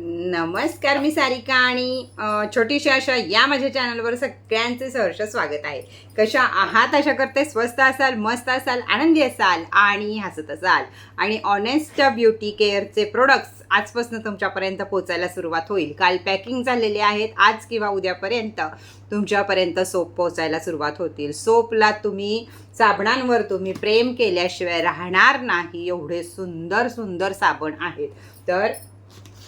नमस्कार मी सारिका आणि छोटीशी अशा या माझ्या चॅनलवर सगळ्यांचे सहर्ष स्वागत आहे. कशा आहात? अशा करते स्वस्त असाल मस्त असाल आनंदी असाल आणि हसत असाल. आणि ऑनेस्ट ब्युटी केअरचे प्रोडक्ट्स आजपासून तुमच्यापर्यंत पोचायला सुरुवात होईल. काल पॅकिंग झालेले आहेत आज किंवा उद्यापर्यंत तुमच्यापर्यंत सोप पोचायला सुरुवात होतील. सोपला तुम्ही साबणांवर तुम्ही प्रेम केल्याशिवाय राहणार नाही. एवढे सुंदर सुंदर साबण आहेत. तर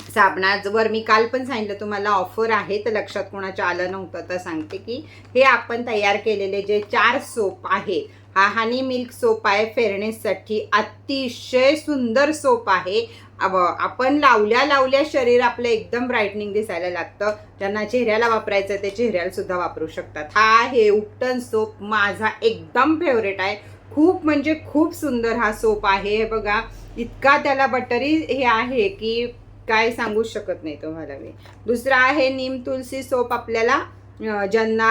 साबणावर मी काल पण सांगितलं तुम्हाला ऑफर आहे तर लक्षात कोणाच्या आलं नव्हतं तर सांगते की हे आपण तयार केलेले जे चार सोप आहे हा हनी मिल्क सोप आहे फेअरनेससाठी अतिशय सुंदर सोप आहे. आपण लावल्या लावल्या शरीर आपलं एकदम ब्राईटनिंग दिसायला लागतं. ज्यांना चेहऱ्याला वापरायचं ते चेहऱ्याला सुद्धा वापरू शकतात. हा आहे उपटन सोप माझा एकदम फेवरेट आहे. खूप म्हणजे खूप सुंदर हा सोप आहे. हे बघा इतका त्याला बटरी हे आहे की काय सांगू शकत नाही तुम्हाला मी. दुसरा आहे नीम तुलसी सोप आपल्याला ज्यांना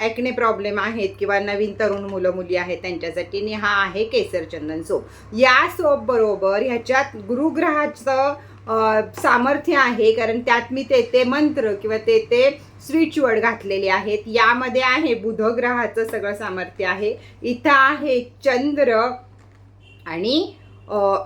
ॲक्ने प्रॉब्लेम आहेत किंवा नवीन तरुण मुलं मुली आहेत त्यांच्यासाठी आणि हा आहे केसर चंदन सोप. या सोप बरोबर ह्याच्यात गुरुग्रहाचं सामर्थ्य आहे कारण त्यात मी ते ते मंत्र किंवा ते ते स्विच वर्ड घातलेले आहेत. यामध्ये आहे बुधग्रहाचं सगळं सामर्थ्य आहे. इथं आहे चंद्र आणि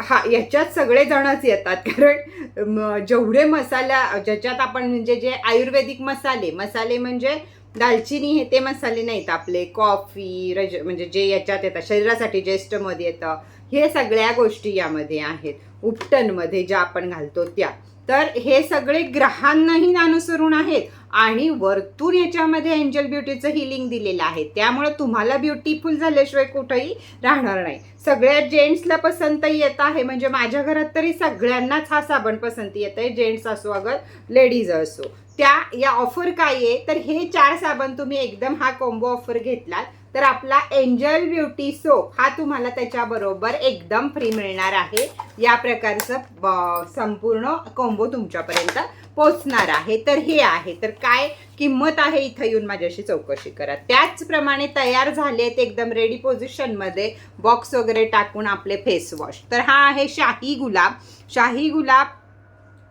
हा याच्यात सगळे जणच येतात. कारण म, जेवढे मसाला ज्याच्यात आपण म्हणजे जे आयुर्वेदिक मसाले मसाले म्हणजे दालचिनी हे ते मसाले नाहीत आपले कॉफी रज म्हणजे जे याच्यात येतात शरीरासाठी ज्येष्ठमध्ये येतं हे सगळ्या गोष्टी यामध्ये आहेत. उपटनमध्ये ज्या आपण घालतो त्या. तर हे सगळे ग्रहांनाही अनुसरून आहेत आणि वरतून याच्यामध्ये एंजल ब्युटीचं हिलिंग दिलेलं आहे. त्यामुळे तुम्हाला ब्युटीफुल झाल्याशिवाय कुठंही राहणार नाही. सगळ्या जेंट्सला पसंत येत आहे. म्हणजे माझ्या घरात तरी सगळ्यांनाच हा साबण पसंती येत आहे जेंट्स असो अगर लेडीज असो. त्या या ऑफर काय आहे? तर हे चार साबण तुम्ही एकदम हा कॉम्बो ऑफर घेतलात. तर आपला एंजल ब्युटी सोप हा तुम्हाला त्याच्याबरोबर एकदम फ्री मिळणार आहे. या प्रकारचं ब- संपूर्ण कॉम्बो तुमच्यापर्यंत पोचणार आहे. तर हे आहे. तर काय किंमत आहे इथं येऊन माझ्याशी चौकशी करा. त्याचप्रमाणे तयार झाले आहेत एकदम रेडी पोझिशनमध्ये बॉक्स वगैरे टाकून आपले फेस वॉश तर हा आहे शाही गुलाब. शाही गुलाब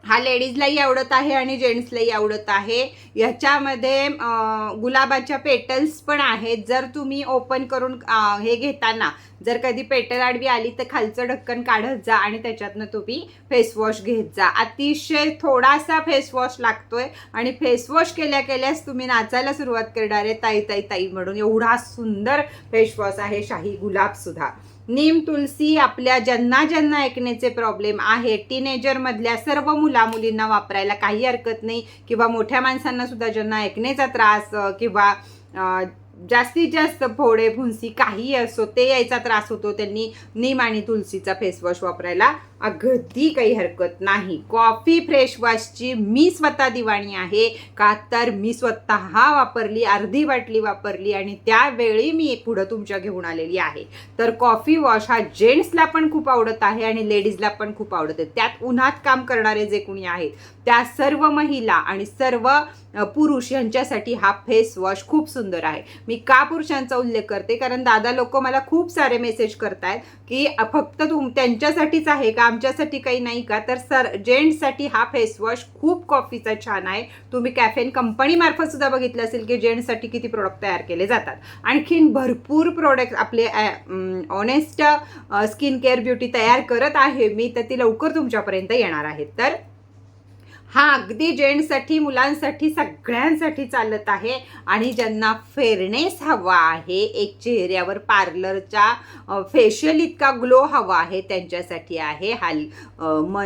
हा लेडीजलाही आवडत आहे आणि जेंट्सलाही आवडत आहे. याच्यामध्ये गुलाबाच्या पेटल्स पण आहेत. जर तुम्ही ओपन करून हे घेताना जर कधी पेटल आडवी आली तर खालचं ढक्कन काढत जा आणि त्याच्यातनं तुम्ही फेसवॉश घेत जा. अतिशय थोडासा फेसवॉश लागतोय आणि फेसवॉश केल्या केल्यास तुम्ही नाचायला सुरुवात करणार आहे ताई ताई ताई म्हणून. एवढा सुंदर फेसवॉश आहे शाही गुलाबसुद्धा नीम तुलसी आपल्या ज्यांना ज्यांना ऐकण्याचे प्रॉब्लेम आहे टीनेजरमधल्या सर्व मुला मुलींना वापरायला काही हरकत नाही. किंवा मोठ्या माणसांना सुद्धा ज्यांना ऐकण्याचा त्रास किंवा जास्तीत जास्त फोडे फुंसी काही असो ते यायचा त्रास होतो. त्यांनी नीम आणि तुलसीचा फेसवॉश वापरायला अगदी काही हरकत नाही. कॉफी फ्रेशवॉशची मी स्वतः दिवाणी आहे का? तर मी स्वतः वापरली अर्धी बाटली वापरली आणि त्यावेळी मी पुढं तुमच्या घेऊन आलेली आहे. तर कॉफी वॉश हा जेंट्सला पण खूप आवडत आहे आणि लेडीजला पण खूप आवडत आहे. त्यात उन्हात काम करणारे जे कोणी आहेत त्या सर्व महिला आणि सर्व पुरुष यांच्यासाठी हा फेस वॉश खूप सुंदर आहे. मी का पुरुषांचा उल्लेख करते? कारण दादा लोक मला खूप सारे मेसेज करतायत की फक्त तुम त्यांच्यासाठीच आहे का? आमच्यासाठी काही नाही का? तर सर जेंट्ससाठी हा फेस वॉश खूप कॉफीचा छान आहे. तुम्ही कॅफेन कंपनीमार्फत सुद्धा बघितलं असेल की जेंट्ससाठी किती प्रोडक्ट तयार केले जातात. आणखीन भरपूर प्रोडक्ट आपले ऑनेस्ट स्किन केअर ब्युटी तयार करत आहे. मी तर ती लवकर तुमच्यापर्यंत येणार आहे. तर हा अगदी जेंट्ससाठी मुलांसाठी सगळ्यांसाठी चालत आहे. आणि ज्यांना फेअरनेस हवा आहे एक चेहऱ्यावर पार्लरच्या फेशियल इतका ग्लो हवा आहे त्यांच्यासाठी आहे. हाल म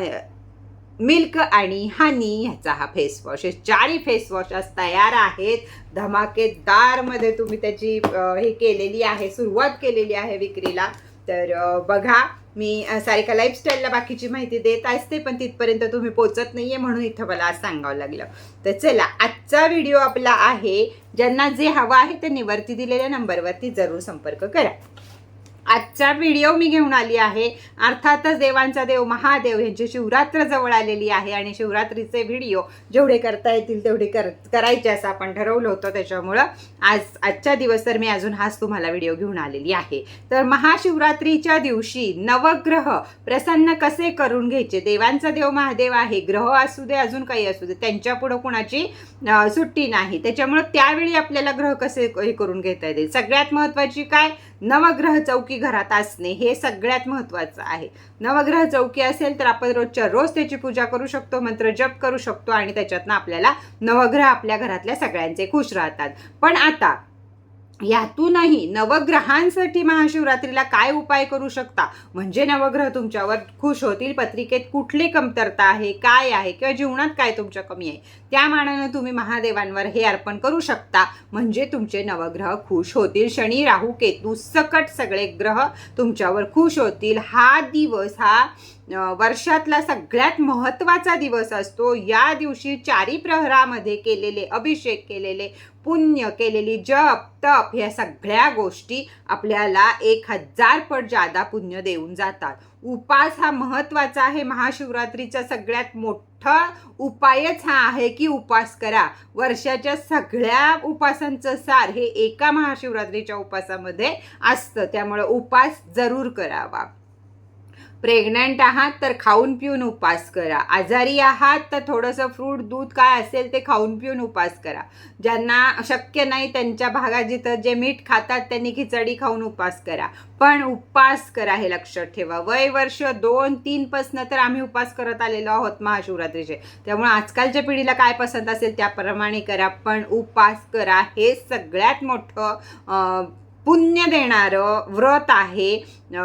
मिल्क आणि हनी ह्याचा हा फेस वॉश हे चारही फेस वॉश आज तयार आहेत. धमाकेदारमध्ये तुम्ही त्याची हे केलेली आहे सुरुवात केलेली आहे विक्रीला. तर बघा मी सारिका लाईफस्टाईलला बाकीची माहिती देत असते पण तिथपर्यंत तुम्ही पोचत नाहीये म्हणून इथं मला आज सांगावं लागलं. तर चला आजचा व्हिडिओ आपला आहे ज्यांना जे हवं आहे त्यांनी वरती दिलेल्या नंबरवरती जरूर संपर्क करा. आजचा व्हिडिओ मी घेऊन आली आहे. अर्थातच देवांचा देव महादेव यांची शिवरात्र जवळ आलेली आहे आणि शिवरात्रीचे व्हिडिओ जेवढे करता येतील तेवढे कर करायचे असं आपण ठरवलं होतं. त्याच्यामुळं आज आजच्या दिवस तर मी अजून हाच तुम्हाला व्हिडिओ घेऊन आलेली आहे. तर महाशिवरात्रीच्या दिवशी नवग्रह प्रसन्न कसे करून घ्यायचे? देवांचा देव महादेव आहे. ग्रह असू दे अजून काही असू दे त्यांच्या पुढं कुणाची सुट्टी नाही. त्याच्यामुळं त्यावेळी आपल्याला ग्रह कसे हे करून घेता येतील? सगळ्यात महत्त्वाची काय? नवग्रह चौकी घरात असणे हे सगळ्यात महत्त्वाचं आहे. नवग्रह चौकी असेल तर आपण रोजच्या रोज त्याची पूजा करू शकतो मंत्र जप करू शकतो आणि त्याच्यातनं आपल्याला नवग्रह आपल्या घरातल्या सगळ्यांचे खुश राहतात. पण आता यातूनही नवग्रहांसाठी महाशिवरात्रीला काय उपाय करू शकता? म्हणजे नवग्रह तुमच्यावर खुश होतील पत्रिकेत कुठली कमतरता आहे काय आहे किंवा जीवनात काय तुमच्या कमी आहे? त्या मानानं तुम्ही महादेवांवर हे अर्पण करू शकता. म्हणजे तुमचे नवग्रह खुश होतील. शनी राहू केतू सकट सगळे ग्रह तुमच्यावर खुश होतील. हा दिवस हा वर्षातला सगळ्यात महत्त्वाचा दिवस असतो. या दिवशी चारी प्रहरामध्ये केलेले अभिषेक केलेले पुण्य केलेली जप तप ह्या सगळ्या गोष्टी आपल्याला एक हजार पट जादा पुण्य देऊन जातात. उपास हा महत्त्वाचा आहे. महाशिवरात्रीचा सगळ्यात मोठा उपायच हा आहे की उपास करा. वर्षाच्या सगळ्या उपासांचं सार हे एका महाशिवरात्रीच्या उपासामध्ये असतं. त्यामुळे उपास जरूर करावा. प्रेग्नंट आहात तर खाऊन पिऊन उपास करा. आजारी आहात तर थोडंसं फ्रूट दूध काय असेल ते खाऊन पिऊन उपास करा. ज्यांना शक्य नाही त्यांच्या भागात जिथं जे मीठ खातात त्यांनी खिचडी खाऊन उपास करा. पण उपास करा हे लक्षात ठेवा. वय वर्ष दोन तीनपासनं तर आम्ही उपास करत आलेलो आहोत महाशिवरात्रीचे. त्यामुळे आजकालच्या पिढीला काय पसंत असेल त्याप्रमाणे करा. पण उपास करा हे सगळ्यात मोठं पुण्य देणारं व्रत आहे.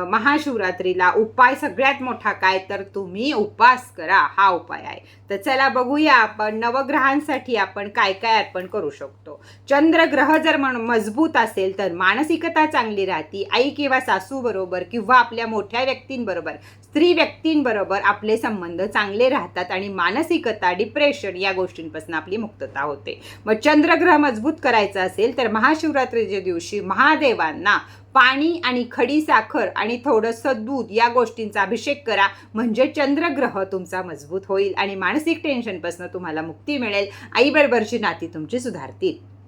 महाशिवरात्रीला उपाय सगळ्यात मोठा काय? तर तुम्ही उपास करा. हा उपाय आहे. तर चला बघूया आपण नवग्रहांसाठी आपण काय काय अर्पण करू शकतो. चंद्रग्रह जर म्हण मजबूत असेल तर मानसिकता चांगली राहते. आई किंवा सासूबरोबर किंवा आपल्या मोठ्या व्यक्तींबरोबर. स्त्री व्यक्तींबरोबर आपले संबंध चांगले राहतात आणि मानसिकता डिप्रेशन या गोष्टींपासून आपली मुक्तता होते. मग चंद्रग्रह मजबूत करायचा असेल तर महाशिवरात्रीच्या दिवशी महादेवांना पाणी आणि खडी साखर आणि थोडंसं दूध या गोष्टींचा अभिषेक करा. म्हणजे चंद्रग्रह तुमचा मजबूत होईल आणि मानसिक टेन्शनपासून तुम्हाला मुक्ती मिळेल. आईबरोबरची नाती तुमची सुधारतील.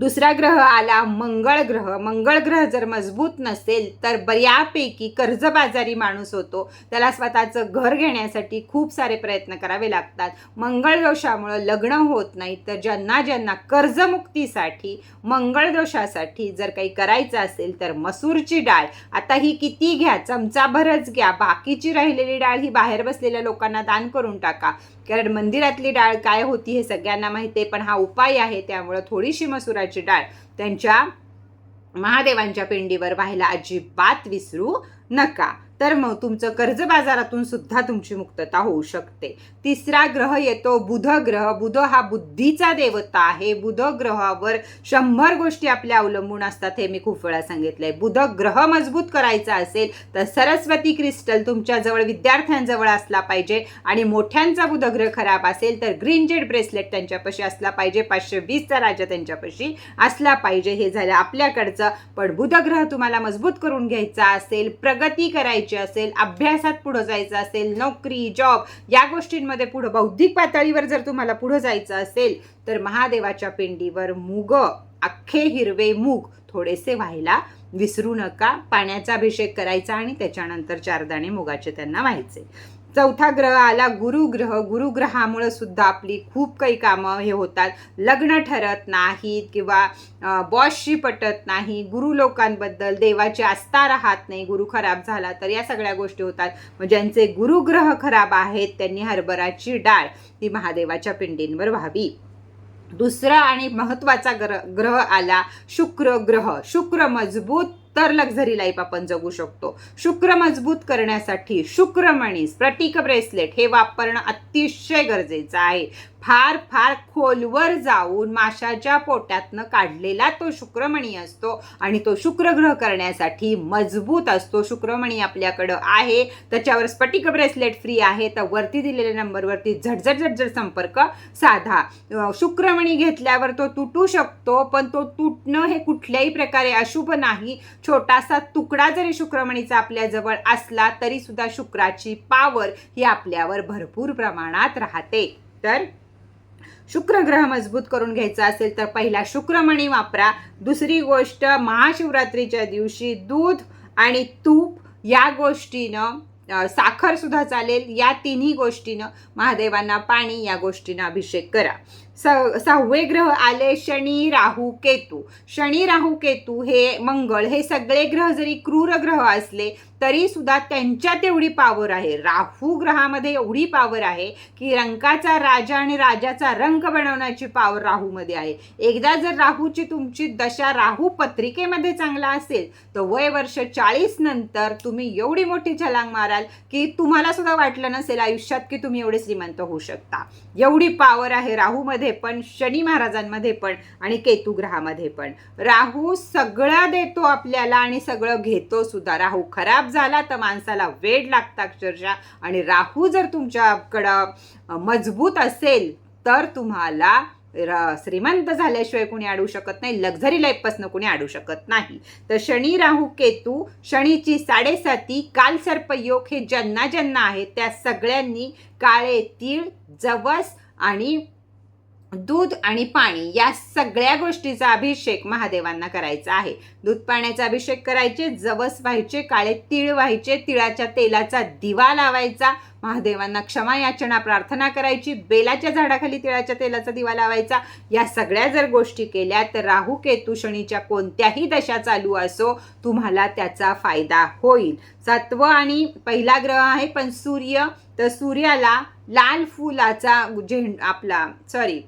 दुसरा ग्रह आला मंगळ ग्रह. मंगळ ग्रह जर मजबूत नसेल तर बऱ्यापैकी कर्जबाजारी माणूस होतो. त्याला स्वतःचं घर घेण्यासाठी खूप सारे प्रयत्न करावे लागतात. मंगळ दोषामुळं लग्न होत नाही तर ज्यांना ज्यांना कर्जमुक्तीसाठी मंगळ दोषासाठी जर काही करायचं असेल तर मसूरची डाळ. आता ही किती घ्या चमचाभरच घ्या. बाकीची राहिलेली डाळ ही बाहेर बसलेल्या लोकांना दान करून टाका. कारण मंदिरातली डाळ काय होती हे सगळ्यांना माहिती आहे पण हा उपाय आहे त्यामुळं थोडीशी मसुराची डाळ. त्यांच्या महादेवांच्या पिंडीवर व्हायला अजिबात विसरू नका. तर मग तुमचं कर्ज बाजारातून सुद्धा तुमची मुक्तता होऊ शकते. तिसरा ग्रह येतो बुध ग्रह. बुध हा बुद्धीचा देवता आहे. बुध ग्रहावर शंभर गोष्टी आपल्या अवलंबून असतात हे मी खूप वेळा सांगितलंय. बुध ग्रह मजबूत करायचा असेल तर सरस्वती क्रिस्टल तुमच्याजवळ विद्यार्थ्यांजवळ असला पाहिजे आणि मोठ्यांचा बुध ग्रह खराब असेल तर ग्रीन जेड ब्रेसलेट त्यांच्यापाशी असला पाहिजे. पाचशे वीसचा राजा त्यांच्यापाशी असला पाहिजे. हे झालं आपल्याकडचं. पण बुध ग्रह तुम्हाला मजबूत करून घ्यायचा असेल प्रगती करायची असेल अभ्यासात पुढं जायचं असेल नोकरी जॉब या गोष्टींमध्ये पुढं बौद्धिक पातळीवर जर तुम्हाला पुढं जायचं असेल तर महादेवाच्या पिंडीवर मुग अख्खे हिरवे मूग थोडेसे व्हायला विसरू नका. पाण्याचा अभिषेक करायचा आणि त्याच्यानंतर चार दाणे मुगाचे त्यांना व्हायचे. चौथा ग्रह आला गुरुग्रह गुरुग्रहामुळे सुद्धा आपली खूप काही कामं हे होतात. लग्न ठरत नाहीत किंवा बॉसशी पटत नाही. गुरु लोकांबद्दल देवाची आस्था राहत नाही. गुरु खराब झाला तर या सगळ्या गोष्टी होतात. मग ज्यांचे गुरुग्रह खराब आहेत त्यांनी हरभराची डाळ ती महादेवाच्या पिंडींवर व्हावी. दुसरा आणि महत्त्वाचा ग्रह ग्रह आला शुक्र ग्रह. शुक्र मजबूत तर लक्झरी लाईफ आपण जगू शकतो. शुक्र मजबूत करण्यासाठी शुक्रमणी स्फटिक ब्रेसलेट हे वापरणं अतिशय गरजेचं आहे. फार फार खोलवर जाऊन माशाच्या पोटातनं काढलेला तो शुक्रमणी असतो आणि तो शुक्रग्रह करण्यासाठी मजबूत असतो. शुक्रमणी आपल्याकडं आहे त्याच्यावर स्फटिक ब्रेसलेट फ्री आहे तर वरती दिलेल्या नंबरवरती झटझट झटझट संपर्क साधा. शुक्रमणी घेतल्यावर तो तुटू शकतो पण तो तुटणं हे कुठल्याही प्रकारे अशुभ नाही. छोटासा तुकडा जरी शुक्रमणीचा आपल्याजवळ असला तरी सुद्धा शुक्राची पावर ही आपल्यावर भरपूर प्रमाणात राहते. तर शुक्र ग्रह मजबूत करून घ्यायचा असेल तर पहिला शुक्रमणी वापरा. दुसरी गोष्ट महाशिवरात्रीच्या दिवशी दूध आणि तूप या गोष्टीनं साखर सुद्धा चालेल. या तिन्ही गोष्टीनं महादेवांना पाणी या गोष्टीनं अभिषेक करा. सहावे ग्रह आले शनी राहू केतू. शनी राहू केतू हे मंगळ हे सगळे ग्रह जरी क्रूर ग्रह असले तरी सुद्धा त्यांच्यात एवढी पावर आहे. राहू ग्रहामध्ये एवढी पावर आहे की रंकाचा राजा आणि राजाचा रंग बनवण्याची पावर राहूमध्ये आहे. एकदा जर राहूची तुमची दशा राहू पत्रिकेमध्ये चांगला असेल तर वय वर्ष चाळीस नंतर तुम्ही एवढी मोठी छलांग माराल की तुम्हाला सुद्धा वाटलं नसेल आयुष्यात की तुम्ही एवढे श्रीमंत होऊ शकता. एवढी पावर आहे राहूमध्ये. पण शनी महाराजांमध्ये पण आणि केतू ग्रहामध्ये पण. राहू सगळं देतो आपल्याला आणि सगळं घेतो सुद्धा. राहू खराब झाला तर माणसाला वेड लागतं अक्षरशः. आणि राहू जर तुमच्याकडं मजबूत असेल तर तुम्हाला श्रीमंत झाल्याशिवाय कुणी अडू शकत नाही. लक्झरी लाईफपासून कुणी अडू शकत नाही. तर शनी राहू केतू शनीची साडेसाती काल सर्पयोग हे ज्यांना ज्यांना आहेत त्या सगळ्यांनी काळे तीळ जवस आणि दूध आणि पाणी या सगळ्या गोष्टीचा अभिषेक महादेवांना करायचा आहे. दूध पाण्याचा अभिषेक करायचे जवस व्हायचे काळे तीळ व्हायचे तिळाच्या तेलाचा दिवा लावायचा महादेवांना क्षमा याचना प्रार्थना करायची बेलाच्या झाडाखाली तिळाच्या तेलाचा दिवा लावायचा. या सगळ्या जर गोष्टी केल्या तर राहू केतू शनीच्या कोणत्याही दशा चालू असो तुम्हाला त्याचा फायदा होईल. सातवं आणि पहिला ग्रह आहे पण सूर्य तर सूर्याला लाल फुलाचा झेंड आपला सॉरी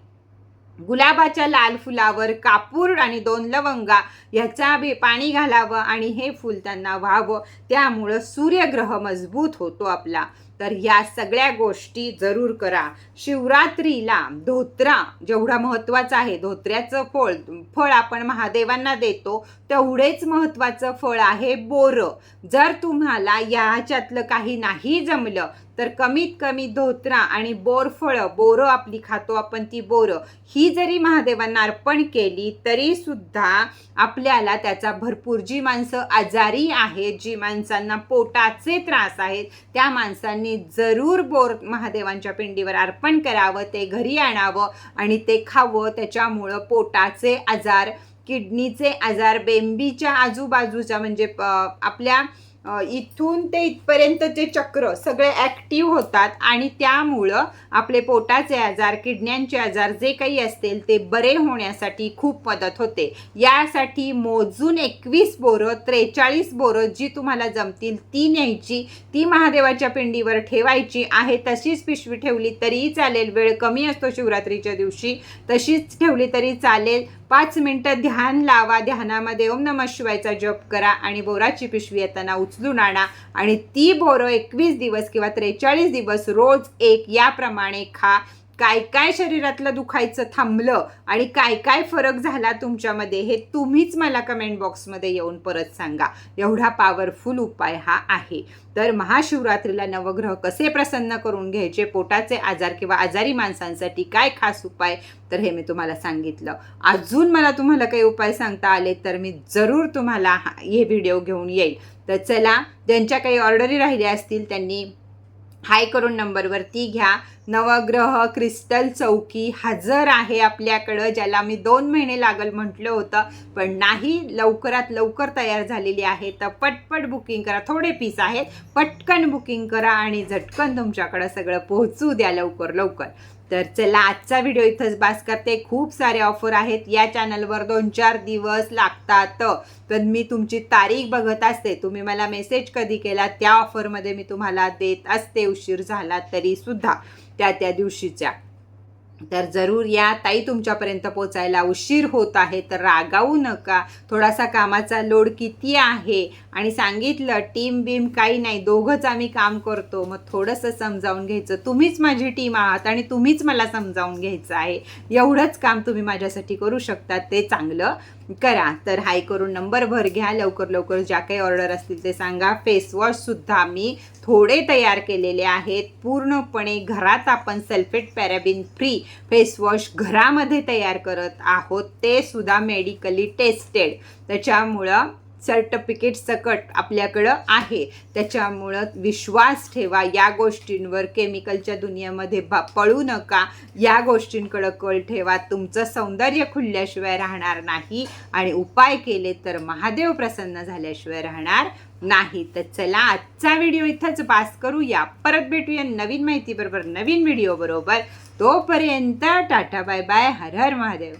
गुलाबाच्या लाल फुलावर कापूर आणि दोन लवंगा ह्याचा बी पाणी घालावं आणि हे फूल त्यांना व्हावं. त्यामुळं सूर्यग्रह मजबूत होतो आपला. तर ह्या सगळ्या गोष्टी जरूर करा. शिवरात्रीला धोत्रा जेवढा महत्त्वाचा आहे धोत्र्याचं फळ फळ आपण महादेवांना देतो तेवढेच महत्त्वाचं फळ आहे बोरं. जर तुम्हाला याच्यातलं काही नाही जमलं तर कमीत कमी धोत्रा आणि बोरफळं बोरं आपली खातो आपण ती बोरं. ही जरी महादेवांना अर्पण केली तरीसुद्धा आपल्याला त्याचा भरपूर जी माणसं आजारी आहेत जी माणसांना पोटाचे त्रास आहेत त्या माणसांनी जरूर बोर महादेवांच्या पिंडीवर अर्पण करावं ते घरी आणावं आणि ते खावं. त्याच्यामुळं पोटाचे आजार किडनीचे आजार बेंबीच्या आजूबाजूच्या म्हणजे आपल्या इथून ते इथपर्यंतचे चक्र सगळे ॲक्टिव्ह होतात आणि त्यामुळं आपले पोटाचे आजार किडण्यांचे आजार जे काही असतील ते बरे होण्यासाठी खूप मदत होते. यासाठी मोजून एकवीस बोरं त्रेचाळीस बोरं जी तुम्हाला जमतील ती न्यायची ती महादेवाच्या पिंडीवर ठेवायची आहे. तशीच पिशवी ठेवली तरीही चालेल. वेळ कमी असतो शिवरात्रीच्या दिवशी. तशीच ठेवली तरी चालेल. पाच मिनटं ध्यान लावा. ध्यानामध्ये ओम नम शिवायचा जप करा आणि बोराची पिशवी येताना उचलून आणा. आणि ती बोरं एकवीस दिवस किंवा त्रेचाळीस दिवस रोज एक याप्रमाणे खा. काय काय शरीरातलं दुखायचं थांबलं आणि काय काय फरक झाला तुमच्यामध्ये हे तुम्हीच मला कमेंट बॉक्समध्ये येऊन परत सांगा. एवढा पॉवरफुल उपाय हा आहे. तर महाशिवरात्रीला नवग्रह कसे प्रसन्न करून घ्यायचे पोटाचे आजार किंवा आजारी माणसांसाठी काय खास उपाय तर हे मी तुम्हाला सांगितलं. अजून मला तुम्हाला काही उपाय सांगता आले तर मी जरूर तुम्हाला हा- हे व्हिडिओ घेऊन येईल. तर चला ज्यांच्या काही ऑर्डरी राहिल्या असतील त्यांनी हाय करून नंबरवरती घ्या. नवग्रह क्रिस्टल चौकी हजर आहे आपल्याकडं ज्याला मी दोन महिने लागल म्हटलं होतं पण नाही लवकरात लवकर तयार झालेली आहे. तर पटपट बुकिंग करा. थोडे पीस आहेत. पटकन बुकिंग करा आणि झटकन तुमच्याकडं सगळं पोहोचू द्या लवकर लवकर. तर चला आजचा व्हिडिओ इथंच बास करते. खूप सारे ऑफर आहेत. या चॅनलवर दोन चार दिवस लागतात. पण मी तुमची तारीख बघत असते. तुम्ही मला मेसेज कधी केला त्या ऑफरमध्ये मी तुम्हाला देत असते. उशीर झाला तरीसुद्धा त्या त्या दिवशीच्या. तर जरूर या. ताई तुमच्यापर्यंत पोचायला उशीर होत आहे तर रागावू नका. थोडासा कामाचा लोड किती आहे? आणि सांगितलं टीम बीम काही नाही दोघंच आम्ही काम करतो. मग थोडंसं समजावून घ्यायचं. तुम्हीच माझी टीम आहात आणि तुम्हीच मला समजावून घ्यायचं आहे. एवढंच काम तुम्ही माझ्यासाठी करू शकता. ते चांगलं. करा. तर हाय करून नंबर भर घ्या लवकर लवकर ज्या काही ऑर्डर असतील ते सांगा. फेसवॉशसुद्धा मी थोडे तयार केलेले आहेत. पूर्णपणे घरात आपण सल्फेट पॅराबिन फ्री फेसवॉश घरामध्ये तयार करत आहोत. ते सुद्धा मेडिकली टेस्टेड त्याच्यामुळं सर्टिफिकेट सकट आपल्याकडं आहे. त्याच्यामुळं विश्वास ठेवा या गोष्टींवर केमिकलच्या दुनियेमध्ये बा पळू नका. या गोष्टींकडं कल ठेवा. तुमचं सौंदर्य खुलल्याशिवाय राहणार नाही आणि उपाय केले तर महादेव प्रसन्न झाल्याशिवाय राहणार नाही. तर चला आजचा व्हिडिओ इथंच पास करूया. परत भेटूया नवीन माहितीबरोबर नवीन व्हिडिओ बरोबर. तोपर्यंत tata bye bye. Har Har Mahadev.